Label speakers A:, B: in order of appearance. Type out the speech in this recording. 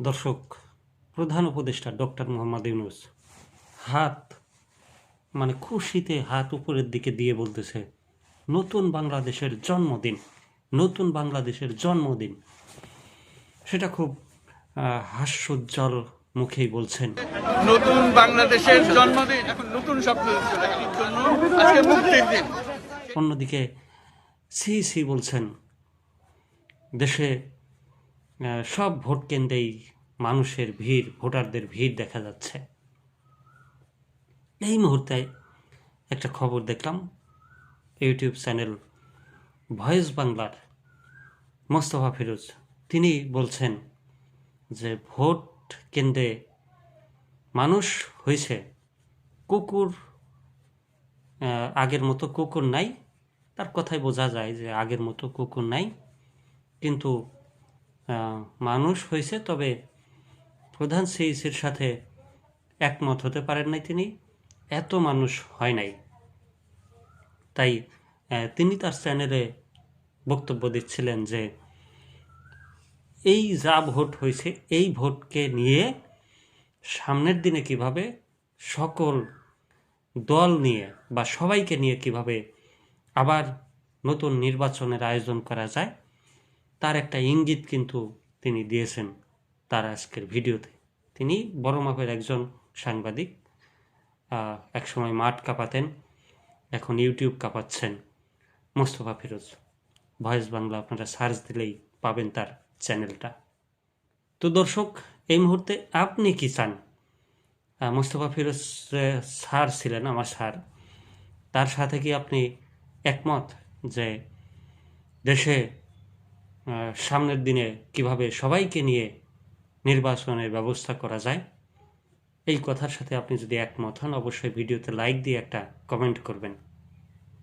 A: দর্শক প্রধান উপদেষ্টা ডক্টর মোহাম্মদ ইউনুস হাত মানে খুশিতে হাত উপরের দিকে দিয়ে বলতেছে নতুন বাংলাদেশের জন্মদিন নতুন বাংলাদেশের জন্মদিন। সেটা খুব হাস্যোজ্জ্বল মুখেই বলছেন।
B: নতুন বাংলাদেশের জন্মদিন এখন নতুন শব্দ আজকে মুক্তির দিন।
A: অন্যদিকে সি সি বলছেন দেশে সব ভোট কেন্দ্রেই মানুষের ভিড়, ভোটারদের ভিড় দেখা যাচ্ছে। এই মুহূর্তে একটা খবর দেখলাম, ইউটিউব চ্যানেল ভয়েস বাংলার মোস্তফা ফিরোজ, তিনি বলছেন যে ভোট কেন্দ্রে মানুষ হয়েছে, কুকুর আগের মতো কুকুর নাই। তার কথায় বোঝা যায় যে আগের মতো কুকুর নাই, কিন্তু মানুষ হয়েছে, তবে প্রধান সিইসির সাথে একমত হতে পারেন নাই তিনি। এত মানুষ হয় নাই। তাই তিনি তার চ্যানেলে বক্তব্য দিচ্ছিলেন যে, এই যা ভোট হয়েছে, এই ভোটকে নিয়ে সামনের দিনে কীভাবে সকল দল নিয়ে বা সবাইকে নিয়ে কীভাবে আবার নতুন নির্বাচনের আয়োজন করা যায় তার একটা ইঙ্গিত কিন্তু তিনি দিয়েছেন তার আজকের ভিডিওতে। তিনি বড় মাপের একজন সাংবাদিক একসময় মাঠ কাঁপাতেন, এখন ইউটিউব কাঁপাচ্ছেন মোস্তফা ফিরোজ। ভয়েস বাংলা আপনারা সার্চ দিলেই পাবেন তার চ্যানেলটা। তো দর্শক, এই মুহূর্তে আপনি কি চান? মোস্তফা ফিরোজ স্যার ছিলেন, আমার স্যার। তার সাথে কি আপনি একমত যে দেশে সামনের দিনে কীভাবে সবাইকে নিয়ে নির্বাচনের ব্যবস্থা করা যায়, এই কথার সাথে আপনি যদি একমত হন, অবশ্যই ভিডিওতে লাইক দিয়ে একটা কমেন্ট করবেন।